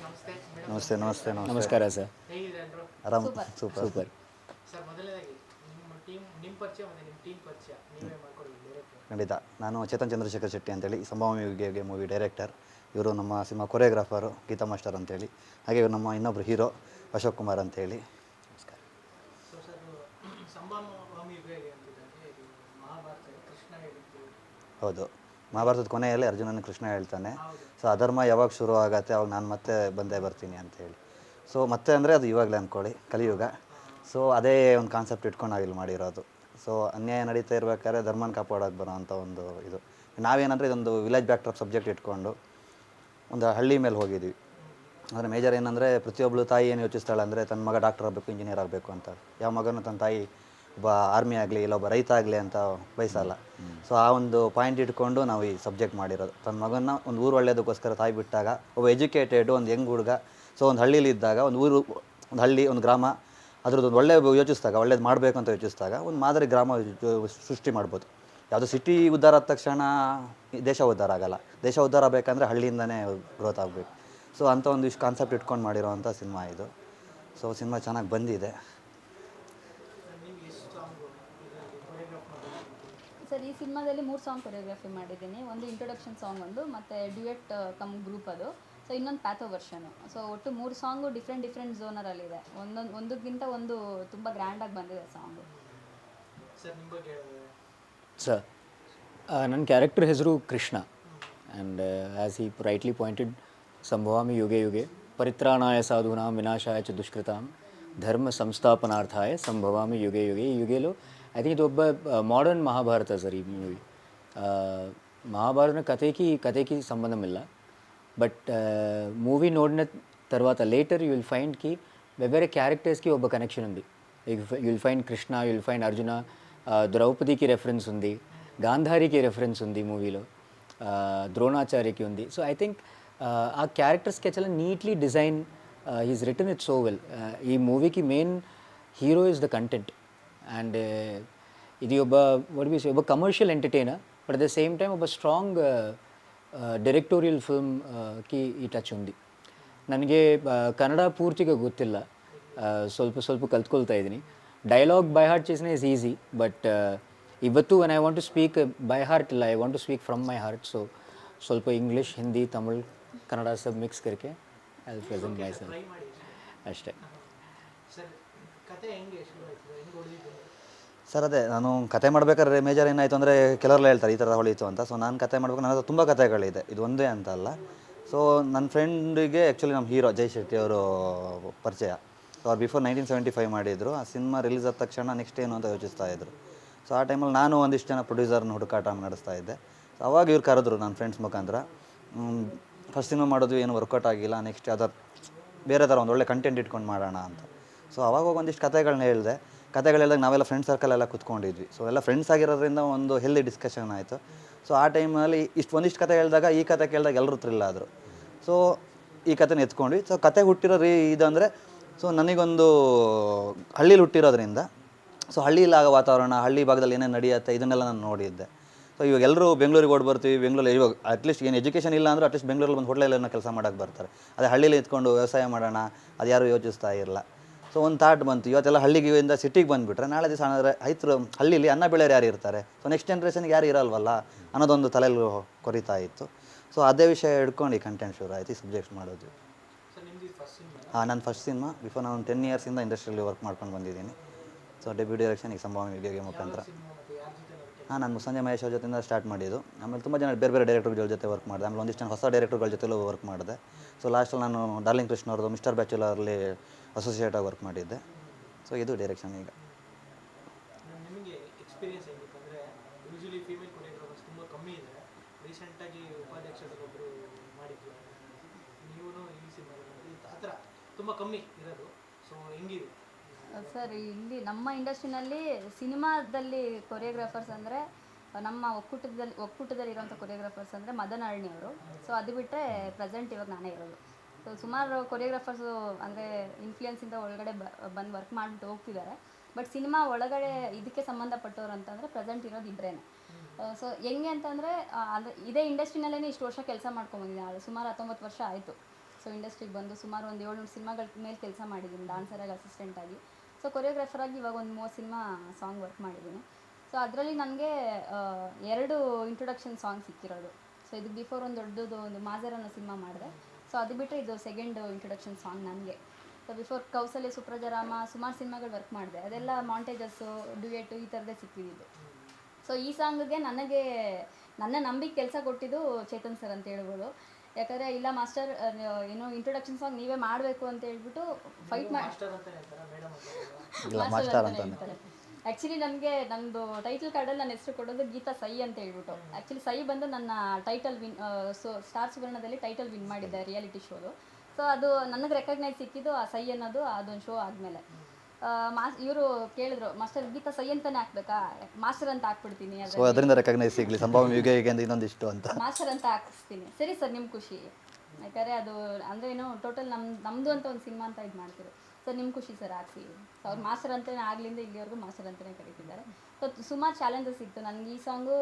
ನಮಸ್ತೆ ನಮಸ್ತೆ ನಮಸ್ಕಾರ ಸರ್. ಆರಾಮ್. ಸೂಪರ್. ಸೂಪರ್. ಸರ್ ಮೊದಲನೇದಾಗಿ ನಿಮ್ಮ ಟೀಮ್ ನಿಮ್ಮ ಪರಿಚಯ ಮತ್ತು ನಿಮ್ಮ ಟೀಮ್ ಪರಿಚಯ. ನೀವೇ ಮಾಡ್ಕೊಳ್ಳಿ ಡೈರೆಕ್ಟರ್ ಖಂಡಿತ. ನಾನು ಚೇತನ್ ಚಂದ್ರಶೇಖರ್ ಶೆಟ್ಟಿ ಅಂತೇಳಿ ಸಂಭಾವಮಿ ಯುಗೆ ಮೂವಿ ಡೈರೆಕ್ಟರ್ ಇವರು ನಮ್ಮ ಸಿನಿಮಾ ಕೊರಿಯೋಗ್ರಾಫರು ಗೀತಾ ಮಾಸ್ಟರ್ ಅಂತೇಳಿ. ಹಾಗೆ ಇವರು ನಮ್ಮ ಇನ್ನೊಬ್ಬರು ಹೀರೋ ಅಶೋಕ್ ಕುಮಾರ್ ಅಂತೇಳಿ. ನಮಸ್ಕಾರ. ಸೊ ಸರ್ ಸಂಭಾಮಿ ಯುಗ ಅಂತಿದ್ದಾರೆ ಇದು ಮಹಾಭಾರತ ಕೃಷ್ಣ ಹೇಳಿದ್ದು. ಹೌದು. ಮಹಾಭಾರತದ ಕೊನೆಯಲ್ಲಿ ಅರ್ಜುನನ ಕೃಷ್ಣ ಹೇಳ್ತಾನೆ. ಸೊ ಅಧರ್ಮ ಯಾವಾಗ ಶುರು ಆಗತ್ತೆ, ಅವಾಗ ನಾನು ಮತ್ತೆ ಬಂದೇ ಬರ್ತೀನಿ ಅಂತ ಹೇಳಿ. ಸೊ ಮತ್ತೆ ಅಂದರೆ ಅದು ಇವಾಗಲೇ ಅಂದ್ಕೊಳ್ಳಿ ಕಲಿಯುಗ. ಸೊ ಅದೇ ಒಂದು ಕಾನ್ಸೆಪ್ಟ್ ಇಟ್ಕೊಂಡು ನಾವಿಲ್ಲಿ ಮಾಡಿರೋದು. ಸೊ ಅನ್ಯಾಯ ನಡೀತಾ ಇರ್ಬೇಕಾದ್ರೆ ಧರ್ಮನ ಕಾಪಾಡೋಕೆ ಬರೋ ಅಂಥ ಒಂದು ಇದು. ನಾವೇನಂದರೆ ಇದೊಂದು ವಿಲೇಜ್ ಬ್ಯಾಕ್ಟ್ರಾಪ್ ಸಬ್ಜೆಕ್ಟ್ ಇಟ್ಕೊಂಡು ಒಂದು ಹಳ್ಳಿ ಮೇಲೆ ಹೋಗಿದ್ವಿ. ಅಂದರೆ ಮೇಜರ್ ಏನಂದರೆ ಪ್ರತಿಯೊಬ್ಬಳು ತಾಯಿ ಏನು ಯೋಚಿಸ್ತಾಳೆ ಅಂದರೆ ತನ್ನ ಮಗ ಡಾಕ್ಟರ್ ಆಗಬೇಕು ಇಂಜಿನಿಯರ್ ಆಗಬೇಕು ಅಂತ. ಯಾವ ಮಗನೂ ತನ್ನ ತಾಯಿ ಒಬ್ಬ ಆರ್ಮಿ ಆಗಲಿ ಇಲ್ಲ ಒಬ್ಬ ರೈತ ಆಗಲಿ ಅಂತ ಬಯಸಲ್ಲ. ಸೊ ಆ ಒಂದು ಪಾಯಿಂಟ್ ಇಟ್ಕೊಂಡು ನಾವು ಈ ಸಬ್ಜೆಕ್ಟ್ ಮಾಡಿರೋದು. ತನ್ನ ಮಗನ ಒಂದು ಊರು ಒಳ್ಳೆಯದಕ್ಕೋಸ್ಕರ ತಾಯಿ ಬಿಟ್ಟಾಗ, ಒಬ್ಬ ಎಜುಕೇಟೆಡ್ ಒಂದು ಯಂಗ್ ಹುಡುಗ ಸೊ ಒಂದು ಹಳ್ಳೀಲಿ ಇದ್ದಾಗ, ಒಂದು ಊರು, ಒಂದು ಹಳ್ಳಿ, ಒಂದು ಗ್ರಾಮ, ಅದ್ರದ್ದು ಒಂದು ಒಳ್ಳೆ ಯೋಚಿಸಿದಾಗ, ಒಳ್ಳೇದು ಮಾಡಬೇಕು ಅಂತ ಯೋಚಿಸಿದಾಗ, ಒಂದು ಮಾದರಿ ಗ್ರಾಮ ಸೃಷ್ಟಿ ಮಾಡ್ಬೋದು. ಯಾವುದೋ ಸಿಟಿ ಉದ್ಧಾರ ಆದ ತಕ್ಷಣ ದೇಶ ಉದ್ಧಾರ ಆಗಲ್ಲ. ದೇಶ ಉದ್ಧಾರ ಆಗಬೇಕಂದ್ರೆ ಹಳ್ಳಿಯಿಂದನೇ ಗ್ರೋತ್ ಆಗಬೇಕು. ಸೊ ಅಂಥ ಒಂದು ಇಷ್ಟು ಕಾನ್ಸೆಪ್ಟ್ ಇಟ್ಕೊಂಡು ಮಾಡಿರೋವಂಥ ಸಿನಿಮಾ ಇದು. ಸೊ ಸಿನಿಮಾ ಚೆನ್ನಾಗಿ ಬಂದಿದೆ ನಿಮ್ಗೆ ಎಷ್ಟು ಸಾಂಗು ಇದರಲ್ಲಿ ಕೊರಿಯೋಗ್ರಾಫ್ ಮಾಡೋದು ಸರ್ ಈ ಸಿನಿಮಾದಲ್ಲಿ ಮೂರು ಸಾಂಗ್ ಕೊರಿಯೋಗ್ರಫಿ ಮಾಡಿದ್ದೀನಿ. ಒಂದು ಇಂಟ್ರೊಡಕ್ಷನ್ ಸಾಂಗ್ ಒಂದು ಮತ್ತು ಡ್ಯೂಯೆಟ್ ಕಮ್ ಗ್ರೂಪ್ ಅದು. ಸೊ ಇನ್ನೊಂದು ಪ್ಯಾಥೋ ವರ್ಷನು ಸೊ ಒಟ್ಟು ಮೂರು ಸಾಂಗು ಡಿಫ್ರೆಂಟ್ ಡಿಫ್ರೆಂಟ್ ಝೋನರಲ್ಲಿದೆ ಒಂದೊಂದು ಒಂದಕ್ಕಿಂತ ಒಂದು ತುಂಬ ಗ್ರ್ಯಾಂಡಾಗಿ ಬಂದಿದೆ ಸಾಂಗು ಸರ್ ನನ್ನ ಕ್ಯಾರೆಕ್ಟರ್ ಹೆಸರು ಕೃಷ್ಣ. ಆ್ಯಂಡ್ ಆ್ಯಸ್ ಈ ರೈಟ್ಲಿ ಪಾಯಿಂಟೆಡ್ ಸಂಭವಾಮಿ ಯುಗೆ ಯುಗೆ ಪರಿತ್ರಾಣಾಯ ಸಾಧೂನಾಂ ವಿನಾಶಾಯ ಚ ದುಷ್ಕೃತಾಂ ಧರ್ಮ ಸಂಸ್ಥಾಪನಾರ್ಥಾಯ ಸಂಭವಾಮಿ ಯುಗೆ ಯುಗೆ ಈ ಯುಗೆಲು ఐ థింక్ ఇది ఒక్క మోడర్న్ మహాభారత సార్ ఈ మూవీ మహాభారత కథకి కథకి సంబంధం ఇల్ల. బట్ మూవీ నోడిన తర్వాత లేటర్ యుల్ ఫైండ్కి వెవ్వేరే క్యారెక్టర్స్కి ఒక కనెక్షన్ ఉంది. You'll find Krishna you'll find Arjuna ద్రౌపదికి రెఫరెన్స్ ఉంది. గాంధారికి రెఫరెన్స్ ఉంది మూవీలో ద్రోణాచార్యకి ఉంది. సో ఐ థింక్ ఆ క్యారెక్టర్స్కి చాలా neatly design he's written it so well ఈ మూవీకి main hero is the content and ಇದು ಒಬ್ಬ ವಾಟ್ ಬಿ ಒಬ್ಬ commercial entertainer but at the same time ఒక స్ట్రాంగ్ ಡೈರೆಕ್ಟೋರಿಯಲ್ ಫಿಲ್ಮ್ಗೆ ಈ ಟಚ್ ಉಂದು ನನಗೆ ಕನ್ನಡ ಪೂರ್ತಿಗೆ ಗೊತ್ತಿಲ್ಲ. ಸ್ವಲ್ಪ ಸ್ವಲ್ಪ ಕಲ್ತ್ಕೊಳ್ತಾ ಇದ್ದೀನಿ. ಡೈಲಾಗ್ ಬೈ ಹಾರ್ಟ್ ಚೇಸಿನ ಇಸ್ ಈಸಿ ಬಟ್ ಇವತ್ತು when I want to speak by heart ಇಲ್ಲ I want to speak from my heart so ಸ್ವಲ್ಪ ಇಂಗ್ಲೀಷ್ ಹಿಂದಿ ತಮಿಳ್ ಕನ್ನಡ ಸಬ್ ಮಿಕ್ಸ್ ಕರಿಕೆ ಐ ಪ್ರೆಸೆಂಟ್ ಮೈ ಸೆಲ್ಫ್ ಅಷ್ಟೇ. ಸರ್ ಅದೇ ನಾನು ಕತೆ ಮಾಡಬೇಕಾದ್ರೆ ಮೇಜರ್ ಏನಾಯ್ತು ಅಂದರೆ ಕೆಲವರೆಲ್ಲ ಹೇಳ್ತಾರೆ ಈ ಥರ ಹೊಳಿತು ಅಂತ. ಸೊ ನಾನು ಕತೆ ಮಾಡ್ಬೇಕು. ನನ್ನ ಹತ್ರ ತುಂಬ ಕತೆಗಳಿದೆ. ಇದು ಒಂದೇ ಅಂತ ಅಲ್ಲ. ಸೊ ನನ್ನ ಫ್ರೆಂಡಿಗೆ ಆ್ಯಕ್ಚುಲಿ ನಮ್ಮ ಹೀರೋ ಜೈ ಶೆಟ್ಟಿ ಅವರು ಪರಿಚಯ. ಸೊ ಅವ್ರು ಬಿಫೋರ್ ನೈನ್ಟೀನ್ ಸೆವೆಂಟಿ ಫೈವ್ ಮಾಡಿದ್ರು. ಆ ಸಿನಿಮಾ ರಿಲೀಸ್ ಆದ ತಕ್ಷಣ ನೆಕ್ಸ್ಟ್ ಏನು ಅಂತ ಯೋಚಿಸ್ತಾ ಇದ್ದರು ಸೊ ಆ ಟೈಮಲ್ಲಿ ನಾನು ಒಂದಿಷ್ಟು ಜನ ಪ್ರೊಡ್ಯೂಸರ್ನ ಹುಡುಕಾಟ ನಡೆಸ್ತಾ ಇದ್ದೆ. ಸೊ ಅವಾಗ ಇವ್ರು ಕರೆದ್ರು ನನ್ನ ಫ್ರೆಂಡ್ಸ್ ಮುಖಾಂತರ ಫಸ್ಟ್ ಸಿನಿಮಾ ಮಾಡೋದು ಏನು ವರ್ಕೌಟ್ ಆಗಿಲ್ಲ. ನೆಕ್ಸ್ಟ್ ಯಾವ್ದಾರು ಬೇರೆ ಥರ ಒಂದು ಒಳ್ಳೆ ಕಂಟೆಂಟ್ ಇಟ್ಕೊಂಡು ಮಾಡೋಣ ಅಂತ. ಸೊ ಅವಾಗ ಒಂದಿಷ್ಟು ಕಥೆಗಳನ್ನ ಹೇಳಿದೆ. ಕಥೆಗಳೆಲ್ಲ ನಾವೆಲ್ಲ ಫ್ರೆಂಡ್ ಸರ್ಕಲ್ ಎಲ್ಲ ಕುತ್ಕೊಂಡಿದ್ವಿ. ಸೊ ಎಲ್ಲ ಫ್ರೆಂಡ್ಸ್ ಆಗಿರೋದ್ರಿಂದ ಒಂದು ಹೆಲ್ದಿ ಡಿಸ್ಕಷನ್ ಆಯಿತು. ಸೊ ಆ ಟೈಮಲ್ಲಿ ಇಷ್ಟು ಒಂದಿಷ್ಟು ಕತೆ ಹೇಳಿದಾಗ ಈ ಕತೆ ಕೇಳಿದಾಗ ಎಲ್ಲರೂ ಥ್ರಿಲ್ ಆದರು. ಸೊ ಈ ಕತೆನ ಎತ್ಕೊಂಡ್ವಿ. ಸೊ ಕತೆ ಹುಟ್ಟಿರೋ ರೀ ಅಂದರೆ ಸೊ ನನಗೊಂದು ಹಳ್ಳೀಲಿ ಹುಟ್ಟಿರೋದ್ರಿಂದ ಸೊ ಹಳ್ಳಿಲಾಗ ವಾತಾವರಣ, ಹಳ್ಳಿ ಭಾಗದಲ್ಲಿ ಏನೇನು ನಡೆಯುತ್ತೆ ಇದನ್ನೆಲ್ಲ ನಾನು ನೋಡಿದ್ದೆ. ಸೊ ಇವಾಗ ಎಲ್ಲರೂ ಬೆಂಗಳೂರಿಗೆ ಓಡಿ ಬರ್ತೀವಿ. ಬೆಂಗಳೂರಲ್ಲಿ ಇವಾಗ ಅಟ್ಲೀಸ್ಟ್ ಏನು ಎಜುಕೇಷನ್ ಇಲ್ಲ ಅಂದರೆ ಅಟ್ಲೀಸ್ಟ್ ಬೆಂಗಳೂರಲ್ಲಿ ಒಂದು ಹೋಟ್ಲಲ್ಲಿ ಕೆಲಸ ಮಾಡೋಕ್ಕೆ ಬರ್ತಾರೆ. ಅದೇ ಹಳ್ಳಿಲಿ ಇದ್ಕೊಂಡು ವ್ಯವಸಾಯ ಮಾಡೋಣ ಅದು ಯಾರೂ ಯೋಚಿಸ್ತಾ ಇರಲ್ಲ. ಸೊ ಒಂದು ಥಾಟ್ ಬಂತು. ಇವತ್ತೆಲ್ಲ ಹಳ್ಳಿಗಿಂದ ಸಿಟಿಗೆ ಬಂದುಬಿಟ್ರೆ ನಾಳೆ ದಿವಸ ಅಂದರೆ ರೈತರು ಹಳ್ಳಿಲಿ ಅನ್ನ ಬೆಳೆಯೋರು ಯಾರು ಇರ್ತಾರೆ? ಸೊ ನೆಕ್ಸ್ಟ್ ಜನ್ರೇಷನ್ಗೆ ಯಾರು ಇರಲ್ವಲ್ಲ? ಅನ್ನೋದೊಂದು ತಲೆಯಲ್ಲಿ ಕೊರಿತಾ ಇತ್ತು. ಸೊ ಅದೇ ವಿಷಯ ಹಿಡ್ಕೊಂಡು ಈ ಕಂಟೆಂಟ್ ಶುರು ಆಯಿತು. ಈ ಸಬ್ಜೆಕ್ಟ್ಸ್ ಮಾಡೋದು. ಹಾಂ ನನ್ನ ಫಸ್ಟ್ ಸಿನಿಮಾ ಬಿಫೋರ್ ನಾನು ಟೆನ್ ಇಯರ್ಸಿಂದ ಇಂಡಸ್ಟ್ರಿಯಲ್ಲಿ ವರ್ಕ್ ಮಾಡ್ಕೊಂಡು ಬಂದಿದ್ದೀನಿ. ಸೊ ಡೆಬ್ಯೂ ಡೈರೆಕ್ಷನ್ ಈಗ ಸಂಭಾವನೆ ವಿಡಿಯೋಗೆ ಮುಖಾಂತರ. ಹಾಂ, ನಾನು ಸಂಜಯ್ ಮಹೇಶ್ ಅವ್ರ ಜೊತೆಯಿಂದ ಸ್ಟಾರ್ಟ್ ಮಾಡಿದ್ದು. ಆಮೇಲೆ ತುಂಬ ಜನ ಬೇರೆ ಬೇರೆ ಡೈರೆಕ್ಟರ್ಗಳ ಜೊತೆ ವರ್ಕ್ ಮಾಡಿದೆ. ಆಮೇಲೆ ಒಂದಿಷ್ಟು ಹೊಸ ಡೈರೆಕ್ಟರ್ಗಳ ಜೊತೆಲೂ ವರ್ಕ್ ಮಾಡಿದೆ. ಸೊ ಲಾಸ್ಟಲ್ಲಿ ನಾನು ಡಾರ್ಲಿಂಗ್ ಕೃಷ್ಣ ಅವ್ರದ್ದು ಮಿಸ್ಟರ್ ಬ್ಯಾಚುಲರ್ಲಿ ಅಸೋಸಿಯೇಟಾಗಿ ವರ್ಕ್ ಮಾಡಿದ್ದೆ. ಸೊ ಇದು ಡೈರೆಕ್ಷನ್ ಈಗ. ನಿಮಗೆ ಎಕ್ಸ್ಪೀರಿಯನ್ಸ್ ಹೆಂಗಿತ್ತು ಅಂದರೆ ಯೂಶಲಿ ಫೀಮೇಲ್ ಕೊರಿಯೋಗ್ರಾಫರ್ಸ್ ತುಂಬ ಕಮ್ಮಿ ಇದೆ. ರೀಸೆಂಟಾಗಿ ಉಪಾಧ್ಯಕ್ಷರಲ್ಲಿ ಒಬ್ಬರು ಮಾಡಿದ್ರು. ನೀವು ಈ ಸಿನಿಮಾದಲ್ಲಿ ಆ ಥರ ತುಂಬ ಕಮ್ಮಿ ಇರೋದು. ಸೊ ಹೆಂಗಿದೆ? ಸರ್ ಇಲ್ಲಿ ನಮ್ಮ ಇಂಡಸ್ಟ್ರಿನಲ್ಲಿ ಸಿನಿಮಾದಲ್ಲಿ ಕೊರಿಯೋಗ್ರಾಫರ್ಸ್ ಅಂದರೆ ನಮ್ಮ ಒಕ್ಕೂಟದಲ್ಲಿ ಒಕ್ಕೂಟದಲ್ಲಿ ಇರೋಂಥ ಕೊರಿಯೋಗ್ರಾಫರ್ಸ್ ಅಂದರೆ ಮದನಹಳ್ಳಿ ಅವರು ಸೊ ಅದು ಬಿಟ್ಟರೆ ಪ್ರೆಸೆಂಟ್ ಇವಾಗ ನಾನೇ ಇರೋದು. ಸೊ ಸುಮಾರು ಕೊರಿಯೋಗ್ರಾಫರ್ಸು ಅಂದರೆ ಇನ್ಫ್ಲೂಯೆನ್ಸಿಂದ ಒಳಗಡೆ ಬಂದು ವರ್ಕ್ ಮಾಡಿಬಿಟ್ಟು ಹೋಗ್ತಿದ್ದಾರೆ. ಬಟ್ ಸಿನಿಮಾ ಒಳಗಡೆ ಇದಕ್ಕೆ ಸಂಬಂಧಪಟ್ಟವ್ರು ಅಂತಂದರೆ ಪ್ರೆಸೆಂಟ್ ಇರೋದು ಇಬ್ಬರೇ ಸೊ ಹೆಂಗೆ ಅಂತಂದರೆ ಅಂದರೆ ಇದೇ ಇಂಡಸ್ಟ್ರಿನಲ್ಲೇ ಇಷ್ಟು ವರ್ಷ ಕೆಲಸ ಮಾಡ್ಕೊಂಬಂದಿದ್ದೀನಿ ಸುಮಾರು ಹತ್ತೊಂಬತ್ತು ವರ್ಷ ಆಯಿತು. ಸೊ ಇಂಡಸ್ಟ್ರಿಗೆ ಬಂದು ಸುಮಾರು ಒಂದು ಏಳ್ನೂರು ಸಿನಿಮಾಗಳ ಮೇಲೆ ಕೆಲಸ ಮಾಡಿದ್ದೀನಿ ಡಾನ್ಸರಾಗಿ ಅಸಿಸ್ಟೆಂಟ್ ಆಗಿ. ಸೊ ಕೊರಿಯೋಗ್ರಾಫರ್ ಆಗಿ ಇವಾಗ ಒಂದು ಮೂವತ್ತು ಸಿನಿಮಾ ಸಾಂಗ್ ವರ್ಕ್ ಮಾಡಿದ್ದೀನಿ. ಸೊ ಅದರಲ್ಲಿ ನನಗೆ ಎರಡು ಇಂಟ್ರೊಡಕ್ಷನ್ ಸಾಂಗ್ ಸಿಕ್ಕಿರೋದು. ಸೊ ಇದು ಬಿಫೋರ್ ಒಂದು ದೊಡ್ಡದು ಒಂದು ಮಾಜರ್ ಅನ್ನೋ ಸಿನಿಮಾ ಮಾಡಿದೆ. ಸೊ ಅದು ಬಿಟ್ಟರೆ ಇದು ಸೆಕೆಂಡ್ ಇಂಟ್ರೊಡಕ್ಷನ್ ಸಾಂಗ್ ನನಗೆ. ಸೊ ಬಿಫೋರ್ ಕೌಸಲ್ಯ ಸುಪ್ರಜಾರಾಮ ಸುಮಾರು ಸಿನಿಮಾಗಳು ವರ್ಕ್ ಮಾಡಿದೆ. ಅದೆಲ್ಲ ಮಾಂಟೇಜಸ್ಸು ಡ್ಯುಯೆಟು ಈ ಥರದ್ದೇ ಸಿಕ್ಕಿದ್ದು ಸೊ ಈ ಸಾಂಗ್ಗೆ ನನಗೆ ನನ್ನ ನಂಬಿಕೆ ಕೆಲಸ ಕೊಟ್ಟಿದ್ದು ಚೇತನ್ ಸರ್ ಅಂತ ಹೇಳ್ಬೋದು. ಯಾಕಂದರೆ ಇಲ್ಲ ಮಾಸ್ಟರ್ ಏನು ಇಂಟ್ರೊಡಕ್ಷನ್ ಸಾಂಗ್ ನೀವೇ ಮಾಡಬೇಕು ಅಂತ ಹೇಳ್ಬಿಟ್ಟು ಫೈಟ್ ಮಾಡಿ ಮಾಸ್ಟರ್ ಹೇಳ್ತಾರ. ಆ್ಯಕ್ಚುಲಿ ನನಗೆ ನಂದು ಟೈಟಲ್ ಕಾರ್ಡಲ್ಲಿ ನನ್ನ ಹೆಸರು ಕೊಡೋದು ಗೀತಾ ಸೈ ಅಂತ ಹೇಳ್ಬಿಟ್ಟು. ಆ್ಯಕ್ಚುಲಿ ಸೈ ಬಂದು ನನ್ನ ಟೈಟಲ್ ವಿನ್ ಸೊ ಸ್ಟಾರ್ ಸುವರ್ಣದಲ್ಲಿ ಟೈಟಲ್ ವಿನ್ ಮಾಡಿದ್ದೆ ರಿಯಾಲಿಟಿ ಶೋದು ಸೊ ಅದು ನನಗೆ ರೆಕಗ್ನೈಸ್ ಸಿಕ್ಕಿದ್ದು ಆ ಸೈ ಅನ್ನೋದು ಅದೊಂದು ಶೋ ಆದಮೇಲೆ. ಮಾಸ್ ಇವರು ಕೇಳಿದ್ರು ಮಾಸ್ಟರ್ ಗೀತಾ ಸೈ ಅಂತಾನೆ ಹಾಕ್ಬೇಕಾ? ಮಾಸ್ಟರ್ ಅಂತ ಹಾಕ್ಬಿಡ್ತೀನಿ ಸೊ ಅದರಿಂದ ರೆಕಗ್ನೈಸ್ ಸಿಗಲಿ. ಸಂಭವ ಯುಗ ಯುಗ ಅಂತ ಇನ್ನೊಂದಿಷ್ಟು ಅಂತ. ಮಾಸ್ಟರ್ ಅಂತ ಹಾಕಿಸ್ತೀನಿ. ಸರಿ ಸರ್ ನಿಮ್ಮ ಖುಷಿ. ಯಾಕಂದರೆ ಅದು ಅಂದ್ರೆ ಏನು ಟೋಟಲ್ ನಮ್ಮ ನಮ್ಮದು ಅಂತ ಒಂದು ಸಿನಿಮಾ ಅಂತ ಇದು ಮಾಡ್ತೀರು ಸರ್ ನಿಮ್ಮ ಖುಷಿ ಸರ್ ಹಾಕ್ಸಿ. ಅವ್ರು ಮಾಸ್ಟರ್ ಅಂತಲೇ ಆಗ್ಲಿಂದ ಇಲ್ಲಿವರೆಗೂ ಮಾಸ್ಟರ್ ಅಂತಲೇ ಕರೀತಿದ್ದಾರೆ. ಸೊ ಸುಮಾರು ಚಾಲೆಂಜಸ್ ಇತ್ತು. ನನಗೆ ಈ ಸಾಂಗು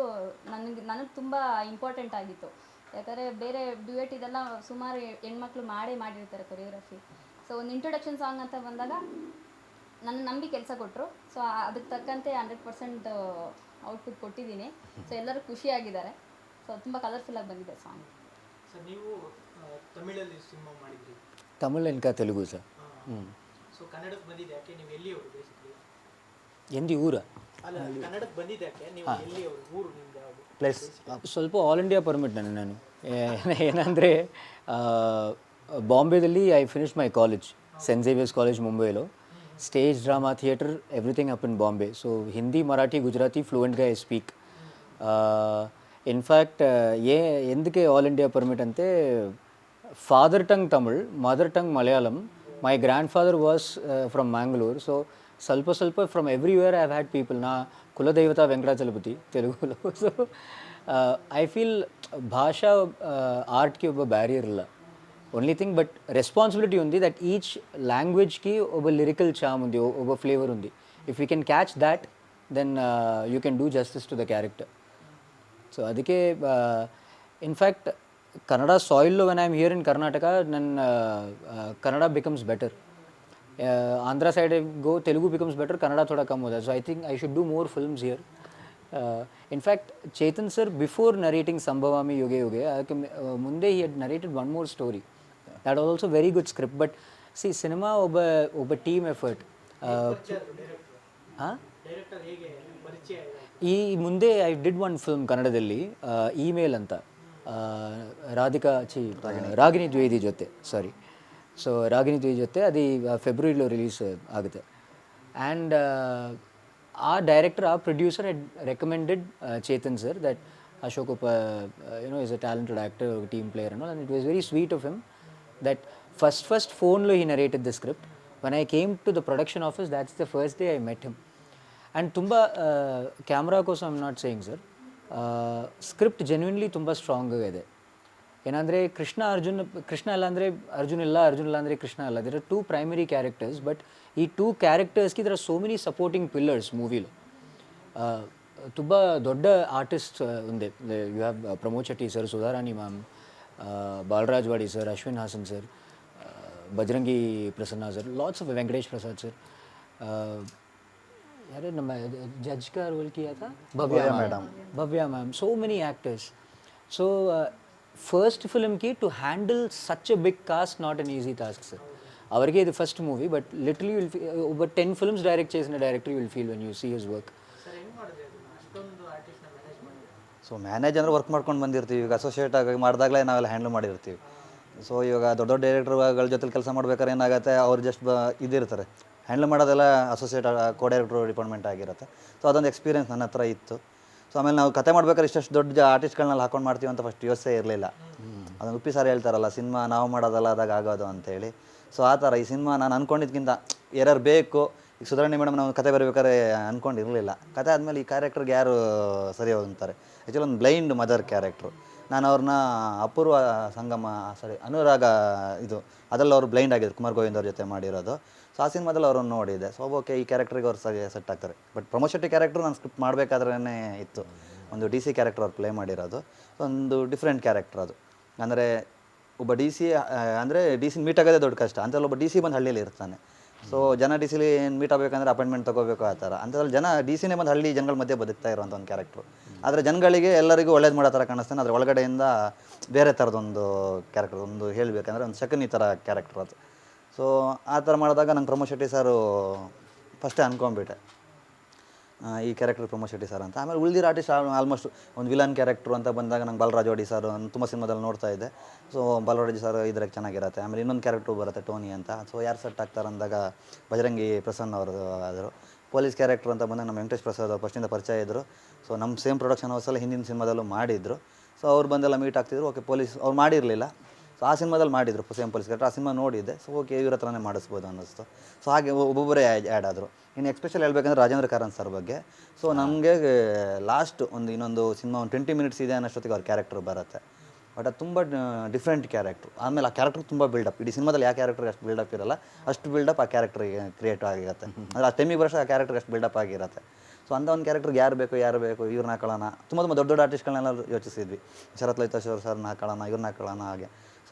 ನನಗೆ ನನಗೆ ತುಂಬ ಇಂಪಾರ್ಟೆಂಟ್ ಆಗಿತ್ತು. ಯಾಕಂದರೆ ಬೇರೆ ಡ್ಯುಯೆಟ್ ಇದೆಲ್ಲ ಸುಮಾರು ಹೆಣ್ಮಕ್ಳು ಮಾಡೇ ಮಾಡಿರ್ತಾರೆ ಕೊರಿಯೋಗ್ರಫಿ ಸೊ ಒಂದು ಇಂಟ್ರೊಡಕ್ಷನ್ ಸಾಂಗ್ ಅಂತ ಬಂದಾಗ ನನ್ನ ನಂಬಿ ಕೆಲಸ ಕೊಟ್ಟರು ಸೊ ಅದಕ್ಕೆ ತಕ್ಕಂತೆ ಹಂಡ್ರೆಡ್ ಪರ್ಸೆಂಟ್ ಔಟ್ಪುಟ್ ಕೊಟ್ಟಿದ್ದೀನಿ. ಸೊ ಎಲ್ಲರೂ ಖುಷಿಯಾಗಿದ್ದಾರೆ. ಸೊ ತುಂಬ ಕಲರ್ಫುಲ್ಲಾಗಿ ಬಂದಿದೆ ಸಾಂಗ್ ಸರ್ ನೀವು ಆ, ತಮಿಳಲ್ಲಿ ಸಿನಿಮಾ ಮಾಡಿದ್ರಿ. ತಮಿಳ್ ಎನ್ಕ ತೆಲುಗು ಸರ್. ಹ್ಞೂ ಸೊ ಕನ್ನಡಕ್ಕೆ ಬಂದಿದ್ದು ಯಾಕೆ? ನೀವು ಎಲ್ಲಿಯವರು ಬೇಸಿಕಲಿ ಎಂದಿ ಊರ? ಅಲ್ಲ ಕನ್ನಡಕ್ಕೆ ಬಂದಿದ್ದು ಯಾಕೆ? ನೀವು ಎಲ್ಲಿಯವರು ಊರು ನಿಮ್ದು ಯಾವುದು? ಪ್ಲಸ್. ಸ್ವಲ್ಪ ಆಲ್ ಇಂಡಿಯಾ ಪರ್ಮಿಟ್ ನಾನು. ನಾನು ಏನಂದರೆ ಬಾಂಬೆದಲ್ಲಿ I finish my college saint Xavier's college ಮುಂಬೈలో stage drama theatre everything up in Bombay so Hindi Marathi Gujarati ఫ్లూయెంట్గా speak speak fact ಏ ಎಂದಕ್ಕೆ ಆಲ್ ಇಂಡಿಯಾ ಪರ್ಮಿಟ್ ಅಂತೆ? Father tongue Tamil mother tongue Malayalam my grandfather was from Mangalore so స్వల్ప స్వల్ప from everywhere I had people నా కులదేవత వెంకటాచలపతి తెలుగులో so I feel భాష ఆర్ట్కి ఒక బ్యారియర్లా ఓన్లీ థింగ్ బట్ రెస్పాన్సిబిలిటీ ఉంది దట్ ఈచ్ లాంగ్వేజ్కి ఒక లిరికల్ చామ్ ఉంది ఒక ఫ్లేవర్ ఉంది if you can catch that then you can do justice to the character so అందుకే in fact Kannada soil when I am here in Karnataka ನನ್ನ Kannada becomes better Andhra side go Telugu becomes better Kannada ಥೋಡ ಕಮ್ ಹೋದ so I think I should do more films here in fact Chaitan sir before narrating Sambhavami Yuge Yuge ಅದಕ್ಕೆ ಮುಂದೆ he had narrated one more story that was also very good script but C cinema ಒಬ್ಬ ಒಬ್ಬ team effort ಈ ಮುಂದೆ I did one film ಕನ್ನಡದಲ್ಲಿ email ಅಂತ ರಾಧಿಕಾ ಚಿ ರಾಗಿಣಿ ದ್ವೇದಿ ಜೊತೆ sorry so Ragini Dwivedi ಜೊತೆ ಅದು ಫೆಬ್ರವರಿలో ರಿಲೀಸ್ ಆಗುತ್ತೆ ಆ್ಯಂಡ್ ಆ ಡೈರೆಕ್ಟರ್ ಆ producer had recommended Chethan sir that Ashok ಒಬ್ಬ you know is a talented actor team player ಅನ್ನೋ and it was very sweet of him that first first ఫోన్లో he narrated the script one I came to the production office that's the first day I met him and తుంబ camera కోసం I'm not saying sir script genuinely ತುಂಬ strong ಇದೆ. ಏನಂದರೆ ಕೃಷ್ಣ ಅರ್ಜುನ್, ಕೃಷ್ಣ ಅಲ್ಲ ಅಂದರೆ ಅರ್ಜುನ್ ಇಲ್ಲ ಅರ್ಜುನ್ ಇಲ್ಲ ಅಂದರೆ ಕೃಷ್ಣ ಅಲ್ಲ. There are two primary characters but ಈ two ಕ್ಯಾರೆಕ್ಟರ್ಸ್ಗೆ there are so many supporting pillars ಮೂವಿಲು ತುಂಬ ದೊಡ್ಡ ಆರ್ಟಿಸ್ಟ್ ఉంది you have Pramod Shetty sir Sudharani ma'am Balaraj Wadi sir Ashwin Hassan sir Bajrangi Prasanna sir lots of Venkatesh Prasad sir यार नम जज का role किया था Bhavya madam Bhavya ma'am so many actors so first ఫిల్మ్కి to handle such a big cast not an easy task sir అవరికి ఇది first movie but literally will ఒక ten films direct చేసిన director will feel when you see his work sir ಹೆಂಗೆ ಮಾಡಿದ್ರಿ ಅದನ್ನ ಅಷ್ಟೊಂದು ಆರ್ಟಿಸ್ಟ್ನ manage ಮಾಡಿದ್ರಿ so manage ಅಂದರೆ work ಮಾಡ್ಕೊಂಡು ಬಂದಿರ್ತೀವಿ ಈಗ ಅಸೋಸಿಯೇಟ್ ಆಗಿ ಮಾಡಿದಾಗಲೇ ನಾವೆಲ್ಲ ಹ್ಯಾಂಡಲ್ ಮಾಡಿರ್ತೀವಿ ಸೊ ಇವಾಗ ದೊಡ್ಡ ದೊಡ್ಡ ಡೈರೆಕ್ಟರ್ಗಳ ಜೊತೆ ಕೆಲಸ ಮಾಡ್ಬೇಕಾದ್ರೆ ಏನಾಗುತ್ತೆ ಅವ್ರು ಜಸ್ಟ್ ಬ ಇದಿರ್ತಾರೆ ಹ್ಯಾಂಡಲ್ ಮಾಡೋದೆಲ್ಲ ಅಸೋಸಿಯೇಟ್ ಕೋ ಡೈರೆಕ್ಟರ್ ಡಿಪಾರ್ಟ್ಮೆಂಟ್ ಆಗಿರುತ್ತೆ. ಸೊ ಅದೊಂದು ಎಕ್ಸ್ಪೀರಿಯನ್ಸ್ ನನ್ನ ಹತ್ರ ಇತ್ತು. ಸೊ ಆಮೇಲೆ ನಾವು ಕತೆ ಮಾಡ್ಬೇಕಾದ್ರೆ ಇಷ್ಟಷ್ಟು ದೊಡ್ಡ ಆರ್ಟಿಸ್ಟ್ಗಳನ್ನೆಲ್ಲ ಹಾಕೊಂಡು ಮಾಡ್ತೀವಿ ಅಂತ ಫಸ್ಟ್ ಯೋಚನೆ ಇರಲಿಲ್ಲ. ಅದನ್ನು ಉಪ್ಪಿ ಸಾರಿ ಹೇಳ್ತಾರಲ್ಲ, ಸಿನಿಮಾ ನಾವು ಮಾಡೋದಲ್ಲ, ಅದಾಗ ಆಗೋದು ಅಂತೇಳಿ. ಸೊ ಆ ಥರ ಈ ಸಿನಿಮಾ ನಾನು ಅಂದ್ಕೊಂಡಿದ್ಕಿಂತ ಎರರ್ ಬೇಕು. ಈಗ ಸುಧಾರಣೆ ಮೇಡಮ್ ನಾವು ಕತೆ ಬರಬೇಕಾದ್ರೆ ಅಂದ್ಕೊಂಡಿರಲಿಲ್ಲ ಕತೆ ಆದಮೇಲೆ ಈ ಕ್ಯಾರೆಕ್ಟರ್ಗೆ ಯಾರು ಸರಿ ಹೋಗ್ತಾರೆ ಆ್ಯಕ್ಚುಲಿ ಒಂದು ಬ್ಲೈಂಡ್ ಮದರ್ ಕ್ಯಾರೆಕ್ಟ್ರು ನಾನು ಅವ್ರನ್ನ ಅಪೂರ್ವ ಸಂಗಮ ಸಾರಿ ಅನುರಾಗ, ಇದು, ಅದರಲ್ಲಿ ಅವರು ಬ್ಲೈಂಡ್ ಆಗಿದ್ರು, ಕುಮಾರ್ ಗೋವಿಂದ್ ಅವ್ರ ಜೊತೆ ಮಾಡಿರೋದು. ಸೊ ಮೊದಲು ಅವರನ್ನು ನೋಡಿದೆ. ಸೊ ಓಕೆ ಈ ಕ್ಯಾರೆಕ್ಟ್ರಿಗೆ ಅವ್ರು ಸರಿ ಸೆಟ್ ಆಗ್ತಾರೆ. ಬಟ್ ಪ್ರಮೋದ್ ಶೆಟ್ಟಿ ಕ್ಯಾರೆಕ್ಟ್ರು ನಾನು ಸ್ಕ್ರಿಪ್ಟ್ ಮಾಡಬೇಕಾದ್ರೇ ಇತ್ತು. ಒಂದು ಡಿ ಸಿ ಕ್ಯಾರೆಕ್ಟರ್ ಅವ್ರು ಪ್ಲೇ ಮಾಡಿರೋದು. ಒಂದು ಡಿಫ್ರೆಂಟ್ ಕ್ಯಾರೆಕ್ಟರ್ ಅದು. ಅಂದರೆ ಒಬ್ಬ ಡಿ ಸಿ ಅಂದರೆ ಡಿ ಸಿ ಮೀಟ್ ಆಗೋದೇ ದೊಡ್ಡ ಕಷ್ಟ. ಅಂತಲ್ಲಿ ಒಬ್ಬ ಡಿ ಸಿ ಬಂದು ಹಳ್ಳಿಯಲ್ಲಿ ಇರ್ತಾನೆ. ಸೊ ಜನ ಡಿ ಸಿಲಿ ಏನು ಮೀಟ್ ಆಗಬೇಕಂದ್ರೆ ಅಪಾಯಿಂಟ್ಮೆಂಟ್ ತೊಗೋಬೇಕು ಆ ಥರ. ಅಂಥದ್ರಲ್ಲಿ ಜನ ಡಿ ಸಿನೇ ಬಂದು ಹಳ್ಳಿ ಜನಗಳ ಮಧ್ಯೆ ಬದುಕ್ತಾ ಇರುವಂಥ ಒಂದು ಕ್ಯಾರೆಕ್ಟ್ರು ಆದರೆ ಜನಗಳಿಗೆ ಎಲ್ಲರಿಗೂ ಒಳ್ಳೇದು ಮಾಡೋ ಥರ ಕಾಣಿಸ್ತಾನೆ. ಅದ್ರ ಒಳಗಡೆಯಿಂದ ಬೇರೆ ಥರದೊಂದು ಕ್ಯಾರೆಕ್ಟರ್ ಒಂದು ಹೇಳಬೇಕಂದ್ರೆ ಒಂದು ಶಕನಿ ಥರ ಕ್ಯಾರೆಕ್ಟರ್ ಅದು. ಸೊ ಆ ಥರ ಮಾಡಿದಾಗ ನಂಗೆ ಪ್ರಮೋದ್ ಶೆಟ್ಟಿ ಸಾರು ಫಸ್ಟೇ ಅನ್ಕೊಂಬಿಟ್ಟೆ ಈ ಕ್ಯಾರೆಕ್ಟರ್ ಪ್ರಮೋದ್ ಶೆಟ್ಟಿ ಸರ್ ಅಂತ. ಆಮೇಲೆ ಉಳಿದಿರೋ ಆರ್ಟಿಸ್ಟ್ ಆಲ್ಮೋಸ್ಟ್ ಒಂದು ವಿಲನ್ ಕ್ಯಾರೆಕ್ಟ್ರು ಅಂತ ಬಂದಾಗ ನಂಗೆ ಬಲರಾಜ್ ಒಡಿ ಸರ್ ತುಂಬ ಸಿನಿಮಾದಲ್ಲಿ ನೋಡ್ತಾ ಇದ್ದೆ. ಸೊ ಬಲರಾಜ್ ಸರ್ ಇದ್ರಾಗ ಚೆನ್ನಾಗಿರುತ್ತೆ. ಆಮೇಲೆ ಇನ್ನೊಂದು ಕ್ಯಾರೆಕ್ಟ್ರು ಬರುತ್ತೆ, ಟೋನಿ ಅಂತ. ಸೊ ಯಾರು ಸೆಟ್ ಆಗ್ತಾರೆ ಅಂದಾಗ ಬಜರಂಗಿ ಪ್ರಸನ್ನ ಅವರು ಆದರು. ಪೊಲೀಸ್ ಕ್ಯಾರೆಕ್ಟ್ರು ಅಂತ ಬಂದಾಗ ನಮ್ಮ ವೆಂಕಟೇಶ್ ಪ್ರಸಾದ್ ಅವ್ರು ಫಸ್ಟಿಂದ ಪರಿಚಯ ಇದ್ದರು ಸೊ ನಮ್ಮ ಸೇಮ್ ಪ್ರೊಡಕ್ಷನ್ ಹೌಸಲ್ಲಿ ಹಿಂದಿನ ಸಿನಿಮಾದಲ್ಲೂ ಮಾಡಿದ್ರು. ಸೊ ಅವ್ರು ಬಂದೆಲ್ಲ ಮೀಟ್ ಆಗ್ತಿದ್ರು. ಓಕೆ ಪೊಲೀಸ್ ಅವ್ರು ಮಾಡಿರಲಿಲ್ಲ. ಸೊ ಆ ಸಿನಿಮಾದಲ್ಲಿ ಮಾಡಿದ್ರು ಸೇಮ್ ಪೊಲೀಸ್ ಕ್ಯಾರೆಕ್ಟರ್. ಆ ಸಿನಿಮಾ ನೋಡಿದ್ದೆ. ಸೊ ಓಕೆ ಇವ್ರ ಹತ್ರನೇ ಮಾಡಿಸ್ಬೋದು ಅನ್ನಿಸ್ತು. ಸೊ ಹಾಗೆ ಒಬ್ಬೊಬ್ಬರೇ ಆ್ಯಡ್ ಆದರು. ಇನ್ನು ಎಕ್ಸ್ಪೆಷಲ್ ಹೇಳ್ಬೇಕಂದ್ರೆ ರಾಜೇಂದ್ರ ಕಾರಂತ್ ಸರ್ ಬಗ್ಗೆ. ಸೊ ನಮಗೆ ಲಾಸ್ಟ್ ಒಂದು ಇನ್ನೊಂದು ಸಿನಿಮಾ ಒಂದು ಟ್ವೆಂಟಿ ಮಿನಿಟ್ಸ್ ಇದೆ ಅನ್ನೋಷ್ಟೊತ್ತಿಗೆ ಅವ್ರ ಕ್ಯಾರೆಕ್ಟರ್ ಬರುತ್ತೆ. ಬಟ್ ಅದು ತುಂಬ ಡಿಫ್ರೆಂಟ್ ಕ್ಯಾರೆಕ್ಟ್ರು ಆಮೇಲೆ ಆ ಕ್ಯಾರೆಕ್ಟರ್ ತುಂಬ ಬಿಲ್ಡಪ್ ಇಡೀ ಸಿನಿಮಾದಲ್ಲಿ ಯಾವ ಕ್ಯಾರೆಕ್ಟರ್ಗೆ ಅಷ್ಟು ಬಿಲ್ಡಪ್ ಇರಲ್ಲ. ಅಷ್ಟು ಬಿಲ್ಡಪ್ ಆ ಕ್ಯಾರೆಕ್ಟರ್ಗೆ ಕ್ರಿಯೇಟ್ ಆಗಿರುತ್ತೆ. ಅಂದರೆ ಆ ಟೈಮಿಗೆ ಬರೋಷ್ಟು ಆ ಕ್ಯಾರೆಕ್ಟರ್ ಅಷ್ಟು ಬಿಲ್ಡಪ್ ಆಗಿರುತ್ತೆ. ಸೊ ಅಂಥ ಒಂದು ಕ್ಯಾರೆಕ್ಟರ್ಗೆ ಯಾರು ಬೇಕು ಯಾರು ಬೇಕು ಇವ್ರನ್ನ ಹಾಕೊಳ್ಳೋಣ. ತುಂಬ ತುಂಬ ದೊಡ್ಡ ದೊಡ್ಡ ಆರ್ಟಿಸ್ಟ್ಗಳನ್ನೆಲ್ಲ ಯೋಚಿಸಿದ್ವಿ. ಶರತ್ ಲೈತೇಶ್ವರ್ ಸರ್ನ ಹಾಕೊಳ್ಳೋಣ ಇವ್ರನ್ನ ಹಾಕೊಳ್ಳೋಣ ಹಾಗೆ.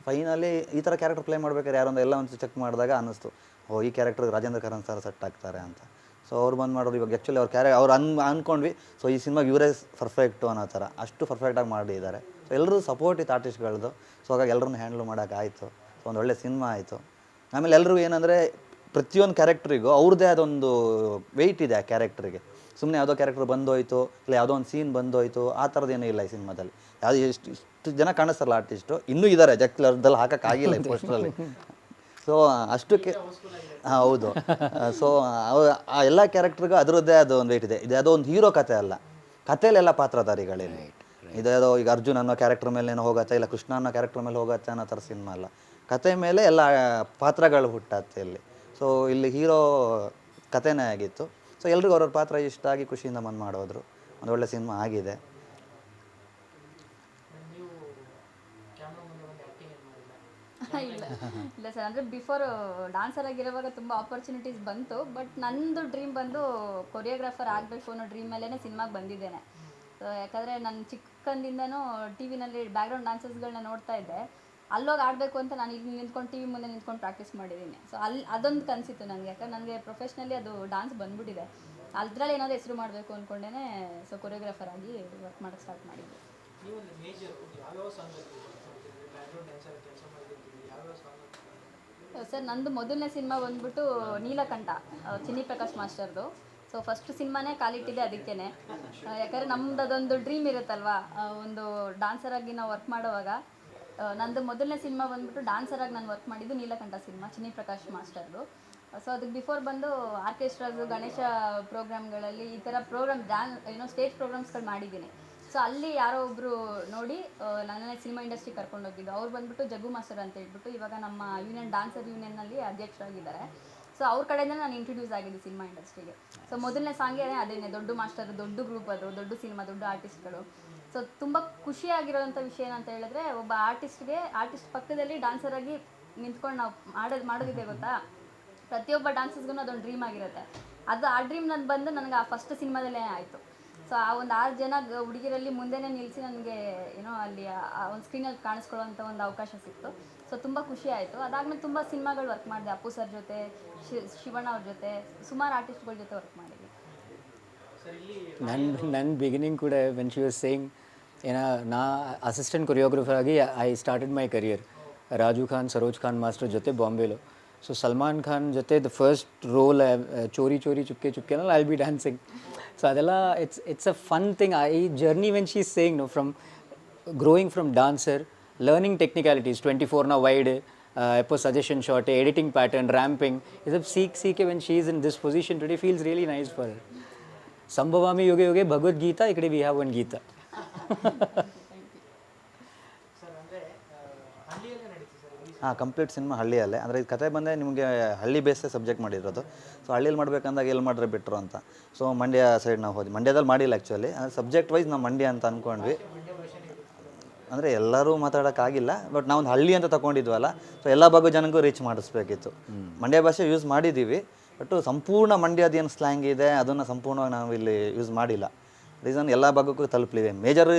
ಫೈನಲಿ ಈ ಥರ ಕ್ಯಾರೆಕ್ಟರ್ ಪ್ಲೇ ಮಾಡ್ಬೇಕಾದ್ರೆ ಯಾರೊಂದು ಎಲ್ಲ ಒಂದು ಚೆಕ್ ಮಾಡಿದಾಗ ಅನ್ನಿಸ್ತು. ಓ, ಈ character Rajendra Karan sir set ಆಗ್ತಾರೆ ಅಂತ. ಸೊ ಅವ್ರು ಬಂದು ಮಾಡೋರು ಇವಾಗ ಆ್ಯಕ್ಚುಲಿ ಅವ್ರ ಕ್ಯಾರೆ ಅವ್ರು ಅನ್ ಅಂದ್ಕೊಂಡ್ವಿ ಸೊ ಈ ಸಿನಿಮಾಗೆ ಇವರೇ ಪರ್ಫೆಕ್ಟು ಅನ್ನೋ ಥರ ಅಷ್ಟು ಪರ್ಫೆಕ್ಟಾಗಿ ಮಾಡಿದ್ದಾರೆ. ಸೊ ಎಲ್ಲರೂ ಸಪೋರ್ಟ್ ಇತ್ತು ಆರ್ಟಿಸ್ಟ್ಗಳದ್ದು ಸೊ ಹಾಗಾಗಿ ಎಲ್ಲರನ್ನು ಹ್ಯಾಂಡ್ಲ್ ಮಾಡೋಕ್ಕಾಯಿತು ಸೊ ಒಂದು ಒಳ್ಳೆ ಸಿನಿಮಾ ಆಯಿತು. ಆಮೇಲೆ ಎಲ್ಲರಿಗೂ ಏನಂದರೆ ಪ್ರತಿಯೊಂದು ಕ್ಯಾರೆಕ್ಟ್ರಿಗೂ ಅವ್ರದ್ದೇ ಅದೊಂದು ವೆಯ್ಟ್ ಇದೆ ಆ ಕ್ಯಾರೆಕ್ಟ್ರಿಗೆ ಸುಮ್ಮನೆ ಯಾವುದೋ ಕ್ಯಾರೆಕ್ಟರ್ ಬಂದೋಯ್ತು ಇಲ್ಲ ಯಾವುದೋ ಒಂದು ಸೀನ್ ಬಂದೋಯ್ತು ಆ ಥರದ್ದೇನೂ ಇಲ್ಲ ಈ ಸಿನಿಮಾದಲ್ಲಿ. ಯಾವುದು ಎಷ್ಟು ಇಷ್ಟು ಜನ ಕಾಣಿಸ್ತಾರಲ್ಲ ಆರ್ಟಿಸ್ಟು ಇನ್ನೂ ಇದ್ದಾರೆ ಜಕ್ಲರ್ದಲ್ಲಿ ಹಾಕೋಕ್ಕಾಗಿಲ್ಲ ಈ ಪೋಸ್ಟ್ರಲ್ಲಿ ಸೊ ಅಷ್ಟಕ್ಕೆ ಹಾಂ ಹೌದು. ಸೊ ಆ ಎಲ್ಲ ಕ್ಯಾರೆಕ್ಟ್ರಿಗೂ ಅದರದ್ದೇ ಅದು ಒಂದು ವೇಟ್ ಇದೆ. ಇದು ಯಾವುದೋ ಒಂದು ಹೀರೋ ಕತೆ ಅಲ್ಲ. ಕಥೆಯಲ್ಲೆಲ್ಲ ಪಾತ್ರಧಾರಿಗಳಿಲ್ಲ ಇದು ಯಾವುದೋ ಈಗ ಅರ್ಜುನ್ ಅನ್ನೋ ಕ್ಯಾರೆಕ್ಟರ್ ಮೇಲೆ ಏನೋ ಹೋಗತ್ತೆ ಇಲ್ಲ ಕೃಷ್ಣ ಅನ್ನೋ ಕ್ಯಾರೆಕ್ಟರ್ ಮೇಲೆ ಹೋಗತ್ತೆ ಅನ್ನೋ ಥರ ಸಿನಿಮಾ ಅಲ್ಲ. ಕತೆ ಮೇಲೆ ಎಲ್ಲ ಪಾತ್ರಗಳು ಹುಟ್ಟತ್ತೆ ಇಲ್ಲಿ. ಸೊ ಇಲ್ಲಿ ಹೀರೋ ಕಥೆನೇ ಆಗಿತ್ತು. ಸೊ ಎಲ್ರಿಗೂ ಅವ್ರವ್ರ ಪಾತ್ರ ಇಷ್ಟ ಆಗಿ ಖುಷಿಯಿಂದ ಮನ್ ಮಾಡೋದ್ರು. ಒಂದು ಒಳ್ಳೆ ಸಿನಿಮಾ ಆಗಿದೆ. ಇಲ್ಲ ಇಲ್ಲ ಸರ್. ಅಂದ್ರೆ ಬಿಫೋರ್ ಡಾನ್ಸರ್ ಆಗಿರುವಾಗ ತುಂಬ ಆಪರ್ಚುನಿಟೀಸ್ ಬಂತು ಬಟ್ ನಂದು ಡ್ರೀಮ್ ಬಂದು ಕೊರಿಯೋಗ್ರಾಫರ್ ಆಗಬೇಕು ಅನ್ನೋ ಡ್ರೀಮ್ ಮೇಲೇ ಸಿನಿಮಾಗೆ ಬಂದಿದ್ದೇನೆ. ಸೊ ಯಾಕಂದ್ರೆ ನಾನು ಚಿಕ್ಕಂದಿಂದನೂ ಟಿವಿನಲ್ಲಿ ಬ್ಯಾಕ್ಗ್ರೌಂಡ್ ಡಾನ್ಸರ್ಸ್ಗಳನ್ನ ನೋಡ್ತಾ ಇದ್ದೆ. ಅಲ್ಲೋಗಿ ಆಡಬೇಕು ಅಂತ ನಾನು ಇಲ್ಲಿ ನಿಂತ್ಕೊಂಡು ಟಿ ವಿ ಮುಂದೆ ನಿಂತ್ಕೊಂಡು ಪ್ರಾಕ್ಟೀಸ್ ಮಾಡಿದ್ದೀನಿ ಸೊ ಅಲ್ಲಿ ಅದೊಂದು ಕನಸಿತ್ತು ನನಗೆ ಯಾಕಂದ್ರೆ ನನಗೆ ಪ್ರೊಫೆಷ್ನಲಿ ಅದು ಡಾನ್ಸ್ ಬಂದ್ಬಿಟ್ಟಿದೆ. ಅದರಲ್ಲಿ ಏನಾದರೂ ಹೆಸರು ಮಾಡಬೇಕು ಅಂದ್ಕೊಂಡೇ ಸೊ ಕೊರಿಯೋಗ್ರಾಫರ್ ಆಗಿ ವರ್ಕ್ ಮಾಡೋಕ್ಕೆ ಸ್ಟಾರ್ಟ್ ಮಾಡಿದ್ದೆ. ಸರ್ ನಂದು ಮೊದಲನೇ ಸಿನಿಮಾ ಬಂದ್ಬಿಟ್ಟು ನೀಲಕಂಠ ಚಿನ್ನಿ ಪ್ರಕಾಶ್ ಮಾಸ್ಟರ್ದು. ಸೊ ಫಸ್ಟ್ ಸಿನಿಮಾನೇ ಕಾಲಿಟ್ಟಿದೆ ಅದಕ್ಕೇನೆ. ಯಾಕಂದರೆ ನಮ್ದು ಅದೊಂದು ಡ್ರೀಮ್ ಇರುತ್ತಲ್ವಾ ಒಂದು ಡಾನ್ಸರ್ ಆಗಿ ನಾವು ವರ್ಕ್ ಮಾಡುವಾಗ. ನಂದು ಮೊದಲನೇ ಸಿನಿಮಾ ಬಂದ್ಬಿಟ್ಟು ಡಾನ್ಸರ್ ಆಗಿ ನಾನು ವರ್ಕ್ ಮಾಡಿದ್ದು ನೀಲಕಂಠ ಸಿನಿಮಾ ಚಿನ್ನಿ ಪ್ರಕಾಶ್ ಮಾಸ್ಟರ್ದು. ಸೊ ಅದಕ್ಕೆ ಬಿಫೋರ್ ಬಂದು ಆರ್ಕೆಸ್ಟ್ರಾಸು ಗಣೇಶ ಪ್ರೋಗ್ರಾಮ್ಗಳಲ್ಲಿ ಈ ಥರ ಪ್ರೋಗ್ರಾಮ್ ಡ್ಯಾನ್, ಏನೋ ಸ್ಟೇಜ್ ಪ್ರೋಗ್ರಾಮ್ಸ್ಗಳು ಮಾಡಿದ್ದೀನಿ. ಸೊ ಅಲ್ಲಿ ಯಾರೋ ಒಬ್ಬರು ನೋಡಿ ನನ್ನನ್ನೇ ಸಿನಿಮಾ ಇಂಡಸ್ಟ್ರಿ ಕರ್ಕೊಂಡೋಗಿದ್ದು ಅವ್ರು ಬಂದ್ಬಿಟ್ಟು ಜಗ್ಗು ಮಾಸ್ಟರ್ ಅಂತ ಹೇಳ್ಬಿಟ್ಟು ಇವಾಗ ನಮ್ಮ ಯೂನಿಯನ್ ಡಾನ್ಸರ್ ಯೂನಿಯನ್ನಲ್ಲಿ ಅಧ್ಯಕ್ಷರಾಗಿದ್ದಾರೆ. ಸೊ ಅವ್ರ ಕಡೆಯಿಂದ ನಾನು ಇಂಟ್ರೊಡ್ಯೂಸ್ ಆಗಿದ್ದು ಸಿನಿಮಾ ಇಂಡಸ್ಟ್ರಿಗೆ ಸೊ ಮೊದಲನೇ ಸಾಂಗೇ ಅದೇನೆ, ದೊಡ್ಡ ಮಾಸ್ಟರ್, ದೊಡ್ಡ ಗ್ರೂಪ್ ಅದು ದೊಡ್ಡ ಸಿನಿಮಾ, ದೊಡ್ಡ ಆರ್ಟಿಸ್ಟ್ಗಳು ಸೊ ತುಂಬ ಖುಷಿಯಾಗಿರೋಂಥ ವಿಷಯ ಏನಂತ ಹೇಳಿದ್ರೆ, ಒಬ್ಬ ಆರ್ಟಿಸ್ಟ್ಗೆ ಆರ್ಟಿಸ್ಟ್ ಪಕ್ಕದಲ್ಲಿ ಡಾನ್ಸರ್ ಆಗಿ ನಿಂತ್ಕೊಂಡು ನಾವು ಮಾಡೋದು ಮಾಡೋದಿದೆ ಗೊತ್ತಾ? ಪ್ರತಿಯೊಬ್ಬ ಡ್ಯಾನ್ಸರ್ಸ್ಗೂ ಅದೊಂದು ಡ್ರೀಮ್ ಆಗಿರುತ್ತೆ. ಅದು ಆ ಡ್ರೀಮ್ ನಾನು ಬಂದು ನನಗೆ ಆ ಫಸ್ಟ್ ಸಿನಿಮಾದಲ್ಲೇ ಆಯಿತು. ಸೊ ಆ ಒಂದು ಆರು ಜನ ಹುಡುಗಿರಲ್ಲಿ ಮುಂದೆನೇ ನಿಲ್ಲಿಸಿ ನನಗೆ, ಏನೋ ಅಲ್ಲಿ ಆ- ಒಂದು ಸ್ಕ್ರೀನಲ್ಲಿ ಕಾಣಿಸ್ಕೊಳ್ಳೋ ಒಂದು ಅವಕಾಶ ಸಿಕ್ತು. ಸೊ ತುಂಬ ಖುಷಿ ಆಯಿತು. ಅದಾದ್ಮೇಲೆ ತುಂಬ ಸಿನಿಮಾಗಳು ವರ್ಕ್ ಮಾಡಿದೆ. ಅಪ್ಪು ಸರ್ ಜೊತೆ ಶಿವಣ್ಣ ಅವ್ರ ಜೊತೆ, ಸುಮಾರು ಆರ್ಟಿಸ್ಟ್ಗಳ ಜೊತೆ ವರ್ಕ್ ಇಲ್ಲಿ ನನ್ನ ನನ್ನ ಬಿಗಿನಿಂಗ್ ಕೂಡ ವೆನ್ ಶಿ ವಾಸ್ ಸೇಯಿಂಗ್ ಏನ ನಾ ಅಸಿಸ್ಟೆಂಟ್ ಕೊರಿಯೋಗ್ರಫರ್ ಆಗಿ I started my career Raju Khan Saroj Khan master ಜೊತೆ ಬಾಂಬೆಲು ಸೊ ಸಲ್ಮಾನ್ ಖಾನ್ ಜೊತೆ the first role Chori Chori Chupke ಚುಪ್ಕೆನಲ್ಲಿ I be dancing so ಅದೆಲ್ಲ it's it's a fun thing ಈ journey when she saying no from growing from dancer, learning technicalities, 24 now wide, uh, epo suggestion shot, editing pattern, ramping. Is a seek seek when she is in this position today feels really nice for her. Sambhavami Yoga Yoga Bhagavad Gita, ikade we have one Gita. Sir ಅಂದರೆ ಹಳ್ಳಿಯಲ್ಲೇ ನಡೀತು sir ಈ ಹಾಂ complete cinema ಹಳ್ಳಿಯಲ್ಲೇ. ಅಂದರೆ ಇದು ಕತೆ ಬಂದರೆ ನಿಮಗೆ ಹಳ್ಳಿ ಬೇಸೇ ಸಬ್ಜೆಕ್ಟ್ ಮಾಡಿರೋದು. ಸೊ ಹಳ್ಳಿಯಲ್ಲಿ ಮಾಡ್ಬೇಕಂದಾಗ ಎಲ್ಲಿ ಮಾಡಿದ್ರೆ ಬಿಟ್ಟರು ಅಂತ. ಸೊ ಮಂಡ್ಯ ಸೈಡ್ ನಾವು ಹೋದ್ವಿ. ಮಂಡ್ಯದಲ್ಲಿ ಮಾಡಿಲ್ಲ ಆ್ಯಕ್ಚುಲಿ ಅಂದರೆ ಸಬ್ಜೆಕ್ಟ್ ವೈಸ್ ನಾವು ಮಂಡ್ಯ ಅಂತ ಅಂದ್ಕೊಂಡ್ವಿ ಅಂದರೆ ಎಲ್ಲರೂ ಮಾತಾಡೋಕ್ಕಾಗಿಲ್ಲ ಬಟ್ ನಾವು ಒಂದು ಹಳ್ಳಿ ಅಂತ ತಗೊಂಡಿದ್ವಲ್ಲ. ಸೊ ಎಲ್ಲ ಭಾಗ ಜನಕ್ಕೂ ರೀಚ್ ಮಾಡಿಸ್ಬೇಕಿತ್ತು. ಮಂಡ್ಯ ಭಾಷೆ ಯೂಸ್ ಮಾಡಿದ್ದೀವಿ ಬಟ್ ಸಂಪೂರ್ಣ ಮಂಡ್ಯದ ಏನು ಸ್ಲ್ಯಾಂಗ್ ಇದೆ, ಅದನ್ನು ಸಂಪೂರ್ಣವಾಗಿ ನಾವು ಇಲ್ಲಿ ಯೂಸ್ ಮಾಡಿಲ್ಲ. ರೀಸನ್ ಎಲ್ಲ ಭಾಗಕ್ಕೂ ತಲುಪಲಿವೆ ಮೇಜರ್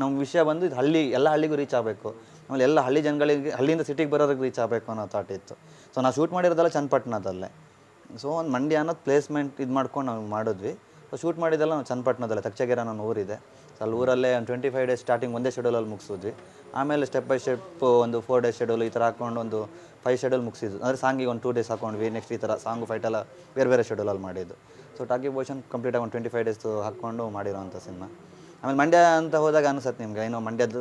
ನಮ್ಮ ವಿಷಯ ಬಂದು ಇದು ಹಳ್ಳಿ, ಎಲ್ಲ ಹಳ್ಳಿಗೂ ರೀಚ್ ಆಗಬೇಕು. ಆಮೇಲೆ ಎಲ್ಲ ಹಳ್ಳಿ ಜನಗಳಿಗೆ, ಹಳ್ಳಿಯಿಂದ ಸಿಟಿಗೆ ಬರೋರಿಗೆ ರೀಚ್ ಆಗಬೇಕು ಅನ್ನೋ ಥಾಟ್ ಇತ್ತು. ಸೊ ನಾವು ಶೂಟ್ ಮಾಡಿರೋದೆಲ್ಲ ಚನ್ನಪಟ್ಟಣದಲ್ಲೇ. ಸೊ ಒಂದು ಮಂಡ್ಯ ಅನ್ನೋದು ಪ್ಲೇಸ್ಮೆಂಟ್ ಇದು ಮಾಡ್ಕೊಂಡು ನಾವು ಮಾಡಿದ್ವಿ. ಸೊ ಶೂಟ್ ಮಾಡಿದ್ದೆಲ್ಲ ನಾವು ಚನ್ನಪಟ್ಟಣದಲ್ಲೇ, ತಕ್ಷಗೆರೆ ನನ್ನ ಊರಿದೆ ಸೊ ಅಲ್ಲಿ ಊರಲ್ಲೇ ಒಂದು ಟ್ವೆಂಟಿ ಫೈವ್ ಡೇಸ್ ಸ್ಟಾರ್ಟಿಂಗ್ ಒಂದೇ ಶೆಡ್ಯೂಲಲ್ಲಿ ಮುಗಿಸಿದ್ವಿ. ಆಮೇಲೆ ಸ್ಟೆಪ್ ಬೈ ಸ್ಟೆಪ್ ಒಂದು ಫೋರ್ ಡೇಸ್ ಶೆಡ್ಯೂಲ್ ಈ ಥರ ಹಾಕೊಂಡು ಒಂದು ಫೈವ್ ಶೆಡ್ಯೂಲ್ ಮುಗಿಸಿದ್ದು. ಅಂದರೆ ಸಾಂಗಿಗೆ ಒಂದು ಟೂ ಡೇಸ್ ಹಾಕೊಂಡ್ವಿ ನೆಕ್ಸ್ಟ್ ಈ ಥರ ಸಾಂಗು ಎಲ್ಲ ಬೇರೆ ಬೇರೆ ಶೆಡ್ಯೂಲಲ್ಲಿ ಮಾಡಿದ್ದು. ಸೊ ಟಾಕಿ ಪೋರ್ಷನ್ ಕಂಪ್ಲೀಟಾಗಿ ಒಂದು ಟ್ವೆಂಟಿ ಫೈವ್ ಡೇಸ್ ಹಾಕ್ಕೊಂಡು ಮಾಡಿರೋವಂಥ ಸಿನಿಮಾ ಆಮೇಲೆ ಮಂಡ್ಯ ಅಂತ ಹೋದಾಗ ಅನಿಸುತ್ತೆ ನಿಮ್ಗೆ, ಏನೋ ಮಂಡ್ಯದ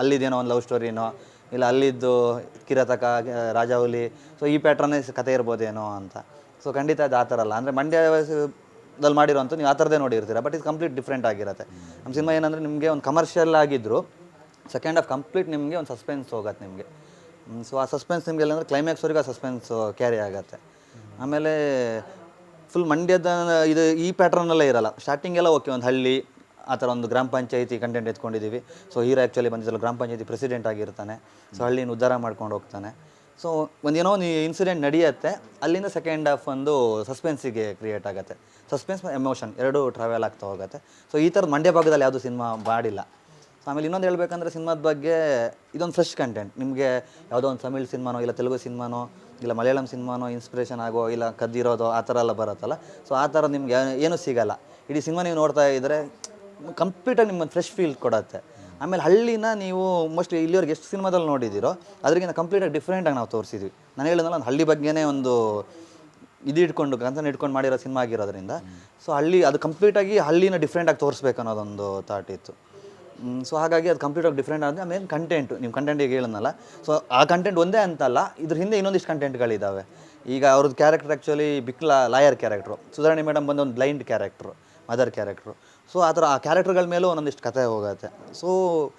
ಅಲ್ಲಿದೇನೋ ಒಂದು ಲವ್ ಸ್ಟೋರಿನೋ ಇಲ್ಲ ಅಲ್ಲಿದ್ದು ಕಿರತಕ ರಾಜಾಹುಲಿ ಸೊ ಈ ಪ್ಯಾಟ್ರನ್ನೇ ಕತೆ ಇರ್ಬೋದೇನೋ ಅಂತ. ಸೊ ಖಂಡಿತ ಅದು ಆ ಥರ ಅಲ್ಲ. ಅಂದರೆ ಮಂಡ್ಯ ದಲ್ಲಿ ಮಾಡಿರೋಂಥ ನೀವು ಆ ಥರದೇ ನೋಡಿರ್ತೀರ ಬಟ್ ಇದು ಕಂಪ್ಲೀಟ್ ಡಿಫ್ರೆಂಟ್ ಆಗಿರುತ್ತೆ. ನಮ್ಮ ಸಿನಿಮಾ ಏನಂದರೆ ನಿಮಗೆ ಒಂದು ಕಮರ್ಷಿಯಲ್ ಆಗಿದ್ದರು ಸೆಕೆಂಡ್ ಆಫ್ ಕಂಪ್ಲೀಟ್ ನಿಮಗೆ ಒಂದು ಸಸ್ಪೆನ್ಸ್ ಹೋಗುತ್ತೆ ನಿಮಗೆ. ಸೊ ಆ ಸಸ್ಪೆನ್ಸ್ ನಿಮಗೆ ಅಂದರೆ ಕ್ಲೈಮ್ಯಾಕ್ಸ್ವರೆಗೂ ಆ ಸಸ್ಪೆನ್ಸ್ ಕ್ಯಾರಿ ಆಗುತ್ತೆ. ಆಮೇಲೆ ಫುಲ್ ಮಂಡ್ಯದ ಇದು ಈ ಪ್ಯಾಟ್ರನ್ನಲ್ಲೇ ಇರಲ್ಲ. ಸ್ಟಾರ್ಟಿಂಗೆಲ್ಲ ಓಕೆ ಒಂದು ಹಳ್ಳಿ, ಆ ಥರ ಒಂದು ಗ್ರಾಮ ಪಂಚಾಯಿತಿ ಕಂಟೆಂಟ್ ಎತ್ಕೊಂಡಿದ್ದೀವಿ ಸೊ ಹೀರೋ ಆ್ಯಕ್ಚುಲಿ ಬಂದಿದ್ದಲ್ಲ ಗ್ರಾಮ ಪಂಚಾಯಿತಿ ಪ್ರೆಸಿಡೆಂಟ್ ಆಗಿರ್ತಾನೆ. ಸೊ ಹಳ್ಳಿನ ಉದ್ಧಾರ ಮಾಡ್ಕೊಂಡು ಹೋಗ್ತಾನೆ. ಸೊ ಒಂದು ಏನೋ ಒಂದು ಇನ್ಸಿಡೆಂಟ್ ನಡೆಯುತ್ತೆ, ಅಲ್ಲಿಂದ ಸೆಕೆಂಡ್ ಹಾಫ್ ಒಂದು ಸಸ್ಪೆನ್ಸಿಗೆ ಕ್ರಿಯೇಟ್ ಆಗುತ್ತೆ. ಸಸ್ಪೆನ್ಸ್ ಎಮೋಷನ್ ಎರಡೂ ಟ್ರಾವೆಲ್ ಆಗ್ತಾ ಹೋಗುತ್ತೆ. ಸೊ ಈ ಥರದ ಮಂಡ್ಯ ಭಾಗದಲ್ಲಿ ಯಾವುದು ಸಿನಿಮಾ ಮಾಡಿಲ್ಲ. ಆಮೇಲೆ ಇನ್ನೊಂದು ಹೇಳ್ಬೇಕಂದ್ರೆ ಸಿನಿಮಾದ ಬಗ್ಗೆ ಇದೊಂದು ಫ್ರೆಶ್ ಕಂಟೆಂಟ್ ನಿಮಗೆ ಯಾವುದೋ ಒಂದು ತಮಿಳ್ ಸಿನಿಮಾನೋ ಇಲ್ಲ ತೆಲುಗು ಸಿನಿಮಾನೋ ಇಲ್ಲ ಮಲಯಾಳಂ ಸಿನಿಮಾನೋ ಇನ್ಸ್ಪಿರೇಷನ್ ಆಗೋ ಇಲ್ಲ ಕದ್ದಿರೋದು ಆ ಥರ ಎಲ್ಲ ಬರುತ್ತಲ್ಲ. ಸೊ ಆ ಥರ ನಿಮಗೆ ಏನೂ ಸಿಗಲ್ಲ. ಇಡೀ ಸಿನಿಮಾ ನೀವು ನೋಡ್ತಾ ಇದ್ದರೆ ಕಂಪ್ಲೀಟಾಗಿ ನಿಮ್ಮ ಫ್ರೆಶ್ ಫೀಲ್ ಕೊಡುತ್ತೆ. ಆಮೇಲೆ ಹಳ್ಳಿನ ನೀವು ಮೋಸ್ಟ್ಲಿ ಇಲ್ಲಿವರೆಗೆ ಎಷ್ಟು ಸಿನಿಮಾದಲ್ಲಿ ನೋಡಿದ್ದೀರೋ ಅದರಿಗಿಂತ ಕಂಪ್ಲೀಟಾಗಿ ಡಿಫ್ರೆಂಟಾಗಿ ನಾವು ತೋರಿಸಿದ್ವಿ. ನಾನು ಹೇಳಿದ್ನಲ್ಲ, ಒಂದು ಹಳ್ಳಿ ಬಗ್ಗೆನೇ ಒಂದು ಇದು ಇಟ್ಕೊಂಡು ಕನ್ಸನ್ ಇಟ್ಕೊಂಡು ಮಾಡಿರೋ ಸಿನಿಮಾ ಆಗಿರೋದ್ರಿಂದ. ಸೊ ಹಳ್ಳಿ ಅದು ಕಂಪ್ಲೀಟಾಗಿ ಹಳ್ಳಿನ ಡಿಫ್ರೆಂಟಾಗಿ ತೋರಿಸ್ಬೇಕು ಅನ್ನೋದೊಂದು ಥಾಟ್ ಇತ್ತು. ಸೊ ಹಾಗಾಗಿ ಅದು ಕಂಪ್ಲೀಟಾಗಿ ಡಿಫ್ರೆಂಟ್ ಆದರೆ ಆಮೇಲೆ ಕಂಟೆಂಟು ನೀವು ಈಗ ಹೇಳನಲ್ಲ ಸೊ ಆ ಕಂಟೆಂಟ್ ಒಂದೇ ಅಂತಲ್ಲ, ಇದ್ರ ಹಿಂದೆ ಇನ್ನೊಂದಿಷ್ಟು ಕಂಟೆಂಟ್ಗಳಿದ್ದಾವೆ ಈಗ ಅವ್ರದ್ದು ಕ್ಯಾರೆಕ್ಟರ್ ಆ್ಯಕ್ಚುಲಿ ಬಿಕ್ಲ ಲಾಯರ್ ಕ್ಯಾರೆಕ್ಟ್ರು ಸುಧಾರಣೆ ಮೇಡಮ್ ಬಂದು ಒಂದು blind character mother character so ಆ ಥರ ಆ ಕ್ಯಾರೆಕ್ಟರ್ಗಳ ಮೇಲೂ ಒಂದೊಂದಿಷ್ಟು ಕತೆ ಹೋಗುತ್ತೆ. ಸೊ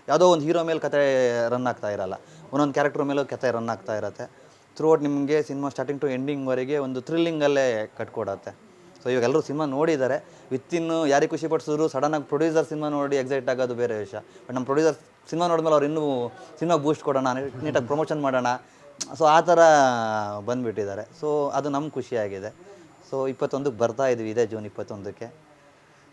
ಯಾವುದೋ ಒಂದು ಹೀರೋ ಮೇಲೆ ಕತೆ ರನ್ ಆಗ್ತಾ ಇರಲ್ಲ. ಒಂದೊಂದು ಕ್ಯಾರೆಕ್ಟರ್ ಮೇಲೂ ಕತೆ ರನ್ ಆಗ್ತಾ ಇರುತ್ತೆ. ಥ್ರೂ ಔಟ್ ನಿಮಗೆ ಸಿನಿಮಾ ಸ್ಟಾರ್ಟಿಂಗ್ ಟು ಎಂಡಿಂಗ್ವರೆಗೆ ಒಂದು ಥ್ರಿಲ್ಲಿಂಗಲ್ಲೇ ಕಟ್ಕೊಡತ್ತೆ ಸೊ ಇವಾಗ ಎಲ್ಲರೂ ಸಿನಿಮಾ ನೋಡಿದ್ದಾರೆ. ವಿತ್ತಿನ್ನು ಯಾರಿಗೆ ಖುಷಿ ಪಡಿಸಿದ್ರು ಸಡನ್ನಾಗಿ ಪ್ರೊಡ್ಯೂಸರ್ ಸಿನಿಮಾ ನೋಡಿ ಎಕ್ಸೈಟ್ ಆಗೋದು ಬೇರೆ ವಿಷಯ. ಬಟ್ ನಮ್ಮ ಪ್ರೊಡ್ಯೂಸರ್ ಸಿನಿಮಾ ನೋಡಿದ್ಮೇಲೆ ಅವ್ರು ಇನ್ನೂ ಸಿನಿಮಾ ಬೂಸ್ಟ್ ಕೊಡೋಣ ನೀಟಾಗಿ ಪ್ರಮೋಷನ್ ಮಾಡೋಣ. ಸೊ ಆ ಥರ ಬಂದುಬಿಟ್ಟಿದ್ದಾರೆ. ಸೊ ಅದು ನಮ್ಗೆ ಖುಷಿಯಾಗಿದೆ. ಸೊ ಇಪ್ಪತ್ತೊಂದಕ್ಕೆ ಬರ್ತಾ ಇದ್ವಿ ಇದೇ ಜೂನ್ ಇಪ್ಪತ್ತೊಂದಕ್ಕೆ.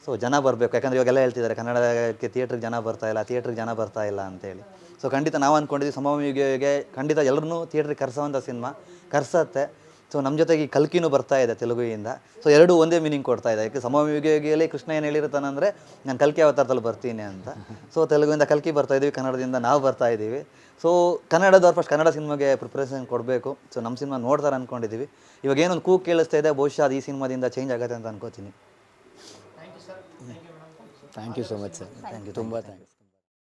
ಸೊ ಜನ ಬರಬೇಕು. ಯಾಕಂದರೆ ಇವಾಗೆಲ್ಲ ಹೇಳ್ತಿದ್ದಾರೆ, ಕನ್ನಡಕ್ಕೆ ಥಿಯೇಟ್ರಿಗೆ ಜನ ಬರ್ತಾ ಇಲ್ಲ ಥಿಯೇಟ್ರಿಗೆ ಜನ ಬರ್ತಾ ಇಲ್ಲ ಅಂತೇಳಿ. ಸೊ ಖಂಡಿತ ನಾವು ಅಂದ್ಕೊಂಡಿದ್ವಿ ಸಮವಿಗೆ ಖಂಡಿತ ಎಲ್ಲರನ್ನೂ ಥಿಯೇಟ್ರಿಗೆ ಕರೆಸೋವಂಥ ಸಿನಿಮಾ ಕರ್ಸತ್ತೆ. ಸೊ ನಮ್ಮ ಜೊತೆಗೆ ಈ ಕಲ್ಕಿನೂ ಬರ್ತಾ ಇದೆ ತೆಲುಗುಯಿಂದ. ಸೊ ಎರಡು ಒಂದೇ ಮೀನಿಂಗ್ ಕೊಡ್ತಾ ಇದೆ. ಯಾಕೆ ಸಮವಿಗೆಯಲ್ಲಿ ಕೃಷ್ಣ ಏನು ಹೇಳಿರ್ತಾನಂದರೆ ನಾನು ಕಲ್ಕಿ ಅವತಾರದಲ್ಲಿ ಬರ್ತೀನಿ ಅಂತ. ಸೊ ತೆಲುಗುವಿಂದ ಕಲ್ಕಿ ಬರ್ತಾ ಇದ್ದೀವಿ ಕನ್ನಡದಿಂದ ನಾವು ಬರ್ತಾ ಇದ್ದೀವಿ ಸೊ ಕನ್ನಡದವ್ರು ಫಸ್ಟ್ ಕನ್ನಡ ಸಿನಿಮಾಗೆ ಪ್ರಿಪ್ರೇಷನ್ ಕೊಡಬೇಕು. ಸೊ ನಮ್ಮ ಸಿನಿಮಾ ನೋಡ್ತಾರೆ ಅಂದ್ಕೊಂಡಿದ್ದೀವಿ ಇವಾಗ ಏನೊಂದು ಕೂಗ್ ಕೇಳಿಸ್ತಾ ಇದೆ ಬಹುಶಃ ಅದು ಈ ಸಿನಿಮಾದಿಂದ ಚೇಂಜ್ ಆಗುತ್ತೆ ಅಂತ ಅನ್ಕೋತೀನಿ. Thank you thank you thank you so much sir thank you ತುಂಬ ಥ್ಯಾಂಕ್ಸ್